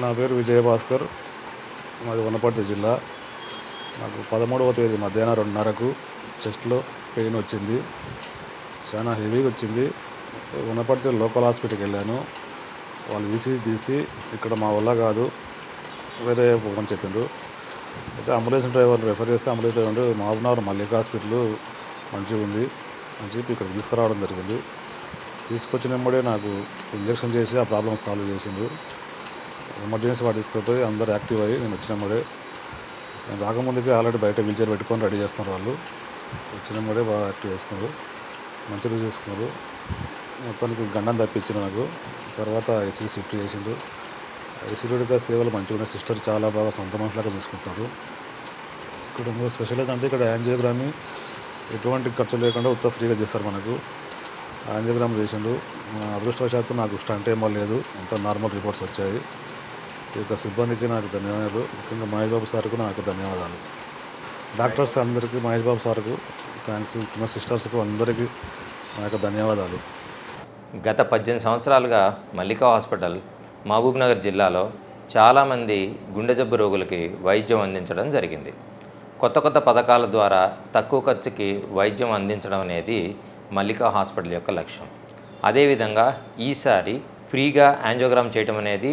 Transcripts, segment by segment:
నా పేరు విజయభాస్కర్. మాది వనపర్తి జిల్లా. నాకు పదమూడవ తేదీ మధ్యాహ్నం రెండున్నరకు చెస్ట్లో పెయిన్ వచ్చింది. చాలా హెవీగా వచ్చింది. వనపర్తి లోకల్ హాస్పిటల్కి వెళ్ళాను. వాళ్ళు ఈసీజీ తీసి ఇక్కడ మా వల్ల కాదు వేరే పోమని చెప్పిండ్రు. అయితే అంబులెన్స్ డ్రైవర్ని రెఫర్ చేస్తే ambulance driver Mahabubnagar Mallika hospital మంచిగా ఉంది అని చెప్పి ఇక్కడ తీసుకురావడం జరిగింది. తీసుకొచ్చిన వెంబడే నాకు ఇంజక్షన్ చేసి ఆ ప్రాబ్లమ్ సాల్వ్ చేసిండు ఎమర్జెన్సీ వాడు తీసుకుపోయి అందరు యాక్టివ్ అయ్యి నేను వచ్చిన వెంబడే నేను రాకముందుకే ఆల్రెడీ బయట వీల్చైర్ పెట్టుకొని రెడీ చేస్తున్నారు వాళ్ళు. వచ్చిన వెంబడే బాగా యాక్టివ్ చేసుకున్నారు. మంచిగా చేసుకున్నారు. మొత్తానికి గండం తప్పించిన నాకు. తర్వాత ఐసీ షిఫ్ట్ చేసిండు ఐసీయూడిగా సేవలు మంచిగా ఉన్నాయి. సిస్టర్ చాలా బాగా సొంత మనుషులాగా చూసుకుంటున్నారు ఇక్కడ స్పెషల్ ఏంటంటే ఇక్కడ యాంజియోగ్రామీ ఎటువంటి ఖర్చు లేకుండా ఉత్త ఫ్రీగా చేస్తారు మనకు. యాంజియోగ్రామ్ చేసిండు అదృష్టవశాత్తు నాకు స్టంట్ ఏమో లేదు. అంతా నార్మల్ రిపోర్ట్స్ వచ్చాయి. ఈ యొక్క సిబ్బందికి నాకు ధన్యవాదాలు. ముఖ్యంగా మహేష్ బాబు సార్కు నాకు ధన్యవాదాలు. డాక్టర్స్ అందరికీ మహేష్ బాబు సార్కు థ్యాంక్స్ ముఖ్యంగా సిస్టర్స్కు అందరికీ నా యొక్క ధన్యవాదాలు. గత పద్దెనిమిది సంవత్సరాలుగా మల్లికా హాస్పిటల్ మహబూబ్నగర్ జిల్లాలో చాలామంది గుండె జబ్బు రోగులకి వైద్యం అందించడం జరిగింది. కొత్త కొత్త పథకాల ద్వారా తక్కువ ఖర్చుకి వైద్యం అందించడం అనేది మల్లికా హాస్పిటల్ యొక్క లక్ష్యం. అదేవిధంగా ఈసారి ఫ్రీగా యాంజియోగ్రామ్ చేయటం అనేది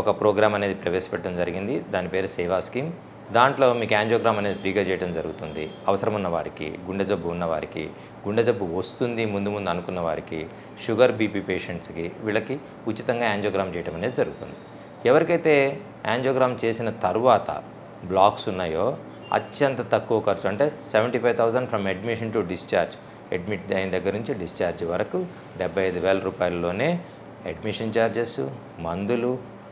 ఒక ప్రోగ్రామ్ అనేది ప్రవేశపెట్టడం జరిగింది. దాని పేరు సేవా స్కీమ్. దాంట్లో మీకు యాంజియోగ్రామ్ అనేది ఫ్రీగా చేయడం జరుగుతుంది. అవసరం ఉన్న వారికి గుండె జబ్బు ఉన్న వారికి గుండె జబ్బు వస్తుంది ముందు ముందు అనుకున్న వారికి షుగర్ బీపీ పేషెంట్స్కి వీళ్ళకి ఉచితంగా యాంజియోగ్రామ్ చేయడం అనేది జరుగుతుంది. ఎవరికైతే యాంజియోగ్రామ్ చేసిన తర్వాత బ్లాక్స్ ఉన్నాయో అత్యంత తక్కువ ఖర్చు అంటే seventy five thousand from admission to discharge. Admit అయిన దగ్గర నుంచి డిశ్చార్జ్ వరకు డెబ్బై ఐదు వేల రూపాయల్లోనే అడ్మిషన్ ఛార్జెస్ మందులు